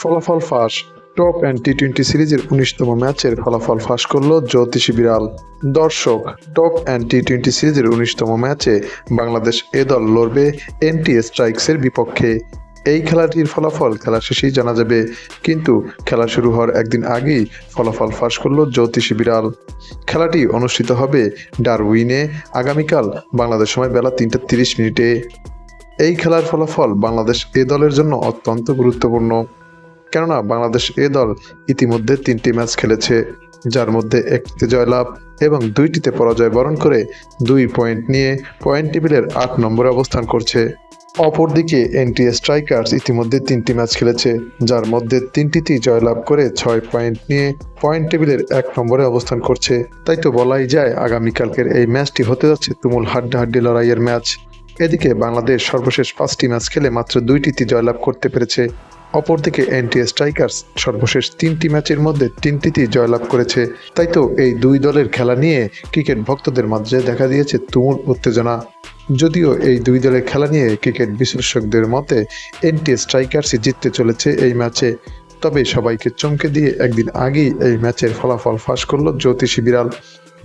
ফলাফল ফাঁস। Top and T twenty সিরিজের উনিশতম ম্যাচের ফলাফল ফাঁস করল জ্যোতিষী বিড়াল। দর্শক, টপ অ্যান্ড টি টোয়েন্টি সিরিজের উনিশতম ম্যাচে বাংলাদেশ এ দল লড়বে এনটি স্ট্রাইকসের বিপক্ষে। এই খেলাটির ফলাফল খেলা শেষেই জানা যাবে, কিন্তু খেলা শুরু হওয়ার একদিন আগেই ফলাফল ফাঁস করল জ্যোতিষী বিড়াল। খেলাটি অনুষ্ঠিত হবে ডারউইনে, আগামীকাল বাংলাদেশ সময় বেলা তিনটা তিরিশ মিনিটে। এই খেলার ফলাফল বাংলাদেশ এ দলের জন্য অত্যন্ত গুরুত্বপূর্ণ। কেননা বাংলাদেশ এ দল ইতিমধ্যে তিনটি ম্যাচ খেলেছে, যার মধ্যে একটিতে জয়লাভ এবং দুইটিতে পরাজয় বরণ করে দুই পয়েন্ট নিয়ে পয়েন্ট টেবিলের আট নম্বরে অবস্থান করছে। অপরদিকে এনটি স্ট্রাইকার্স ইতিমধ্যে তিনটি ম্যাচ খেলেছে, যার মধ্যে তিনটিতেই জয়লাভ করে ছয় পয়েন্ট নিয়ে পয়েন্ট টেবিলের এক নম্বরে অবস্থান করছে। তাই তো বলাই যায় আগামীকালকের এই ম্যাচটি হতে যাচ্ছে তুমুল হাড্ডাহাড্ডি লড়াইয়ের ম্যাচ। এদিকে বাংলাদেশ সর্বশেষ পাঁচটি ম্যাচ খেলে মাত্র দুইটিতে জয়লাভ করতে পেরেছে অপরদিকে এনটি স্ট্রাইকার্স সর্বশেষ তিনটি ম্যাচের মধ্যে তিনটিতেই জয়লাভ করেছে। তাই তো এই দুই দলের খেলা নিয়ে ক্রিকেট ভক্তদের মাঝে দেখা দিয়েছে তুমুল উত্তেজনা। যদিও এই দুই দলের খেলা নিয়ে ক্রিকেট বিশ্লেষকদের মতে এনটি স্ট্রাইকার্সই জিততে চলেছে এই ম্যাচে। তবে সবাইকে চমকে দিয়ে একদিন আগেই এই ম্যাচের ফলাফল ফাঁস করল জ্যোতিষী বিড়াল।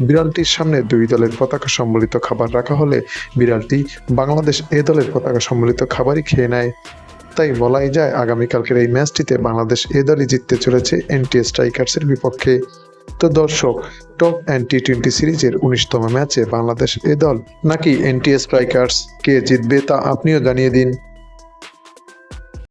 বিড়ালটির সামনে দুই দলের পতাকা সম্বলিত খাবার রাখা হলে বিড়ালটি বাংলাদেশ এ দলের পতাকা সম্বলিত খাবারই খেয়ে নেয়। তাই বলাই যায় আগামীকালকের এই ম্যাচটিতে বাংলাদেশ এ দলই জিততে চলেছে এনটি স্ট্রাইকার্সের বিপক্ষে। তো দর্শক, টপ অ্যান্ড টি টোয়েন্টি সিরিজের উনিশতম ম্যাচে বাংলাদেশ এ দল নাকি এনটি স্ট্রাইকার্স কে জিতবে তা আপনিও জানিয়ে দিন।